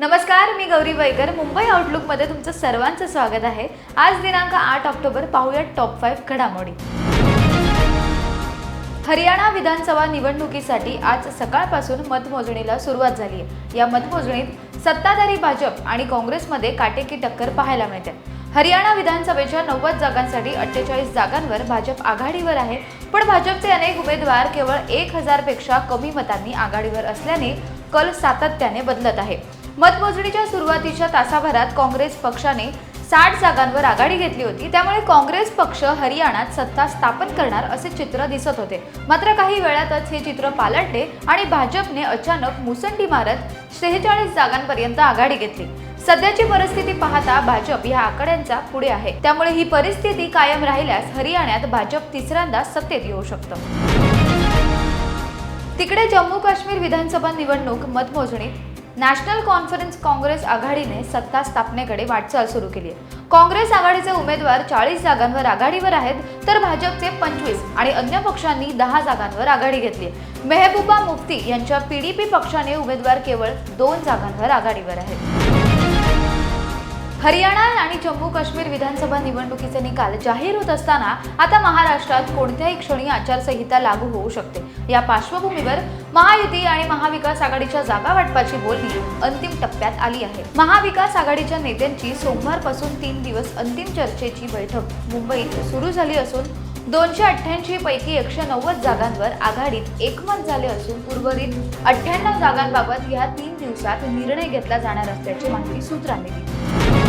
नमस्कार मी गौरी वैकर मुंबई आउटलुकमध्ये तुमचं सर्वांचं स्वागत आहे. आज दिनांक आठ ऑक्टोबर पाहूयात टॉप फाईव्ह घडामोडी. हरियाणा विधानसभा निवडणुकीसाठी आज सकाळपासून मतमोजणीला सुरुवात झाली आहे. या मतमोजणीत सत्ताधारी भाजप आणि काँग्रेसमध्ये काटेकी टक्कर पाहायला मिळते. हरियाणा विधानसभेच्या नव्वद जागांसाठी अठ्ठेचाळीस जागांवर भाजप आघाडीवर आहे. पण भाजपचे अनेक उमेदवार केवळ एक हजारपेक्षा कमी मतांनी आघाडीवर असल्याने कल सातत्याने बदलत आहे. मतमोजणीच्या सुरुवातीच्या तासाभरात काँग्रेस पक्षाने साठ जागांवर आघाडी घेतली होती. त्यामुळे काँग्रेस पक्ष हरियाणात सत्ता स्थापन करणार असे चित्र दिसत होते. मात्र काही वेळातच हे चित्र पालटले आणि भाजपने अचानक मुसंडी मारत शेहेचाळीस जागांपर्यंत आघाडी घेतली. सध्याची परिस्थिती पाहता भाजप या आकड्यांचा पुढे आहे. त्यामुळे ही परिस्थिती कायम राहिल्यास हरियाणात भाजप तिसऱ्यांदा सत्तेत येऊ शकतं. तिकडे जम्मू काश्मीर विधानसभा निवडणूक मतमोजणीत नॅशनल कॉन्फरन्स काँग्रेस आघाडीने सत्ता स्थापनेकडे वाटचाल सुरू केली आहे. काँग्रेस आघाडीचे उमेदवार चाळीस जागांवर आघाडीवर आहेत तर भाजपचे पंचवीस आणि अन्य पक्षांनी दहा जागांवर आघाडी घेतली आहे. मेहबूबा मुफ्ती यांच्या पीडीपी पक्षाने उमेदवार केवळ दोन जागांवर आघाडीवर आहेत. हरियाणा आणि जम्मू काश्मीर विधानसभा निवडणुकीचे निकाल जाहीर होत असताना आता महाराष्ट्रात कोणत्याही क्षणी आचारसंहिता लागू होऊ शकते. या पार्श्वभूमीवर महायुती आणि महाविकास आघाडीच्या जागा वाटपाची बोलणी अंतिम टप्प्यात आली आहे. महाविकास आघाडीच्या नेत्यांची सोमवारपासून तीन दिवस अंतिम चर्चेची बैठक मुंबईत सुरू झाली असून दोनशे अठ्ठ्याऐंशी पैकी एकशे नव्वद जागांवर आघाडीत एकमत झाले असून उर्वरित अठ्ठ्याण्णव जागांबाबत या तीन दिवसात निर्णय घेतला जाणार असल्याची माहिती सूत्रांनी दिली.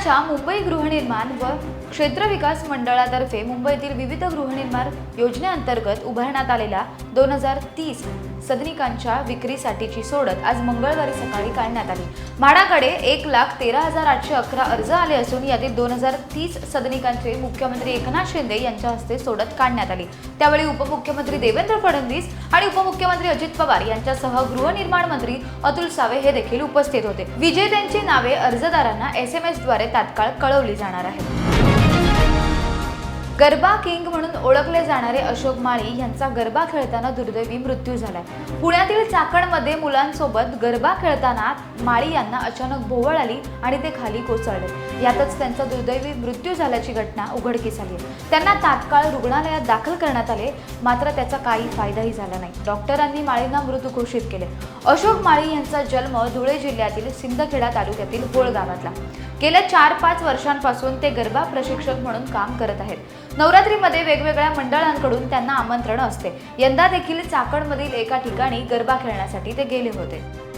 पुण्याच्या मुंबई गृहनिर्माण व क्षेत्र विकास मंडळातर्फे मुंबईतील विविध गृहनिर्माण योजनेअंतर्गत उभारण्यात आलेल्या दोन हजार तीस सदनिकांच्या विक्रीसाठीची सोडत आज मंगळवारी सकाळी काढण्यात आली. म्हाडाकडे एक लाख तेरा हजार आठशे अकरा अर्ज आले असून यातील दोन हजार तीस सदनिकांचे मुख्यमंत्री एकनाथ शिंदे यांच्या हस्ते सोडत काढण्यात आली. त्यावेळी उपमुख्यमंत्री देवेंद्र फडणवीस आणि उपमुख्यमंत्री अजित पवार यांच्यासह गृहनिर्माण मंत्री अतुल सावे हे देखील उपस्थित होते. विजेत्यांची नावे अर्जदारांना एस एम एसद्वारे तात्काळ कळवली जाणार आहेत गरबा किंग म्हणून ओळखले जाणारे अशोक माळी यांचा गरबा खेळताना दुर्दैवी मृत्यू झालाय. पुण्यातील चाकणमध्ये मुलांसोबत गरबा खेळताना माळी यांना अचानक भोवळ आली आणि ते खाली कोसळले. यातच त्यांचा दुर्दैवी मृत्यू झाल्याची घटना उघडकीस आली त्यांना तात्काळ रुग्णालयात दाखल करण्यात आले मात्र त्याचा काही फायदाही झाला नाही. डॉक्टरांनी माळींना मृत घोषित केले. अशोक माळी यांचा जन्म धुळे जिल्ह्यातील सिंदखेडा तालुक्यातील होळ गावातला गेल्या चार पाच वर्षांपासून ते गरबा प्रशिक्षक म्हणून काम करत आहेत. नवरात्रीमध्ये वेगवेगळ्या मंडळांकडून त्यांना आमंत्रण असते. यंदा देखील चाकणमधील एका ठिकाणी गरबा खेळण्यासाठी ते गेले होते.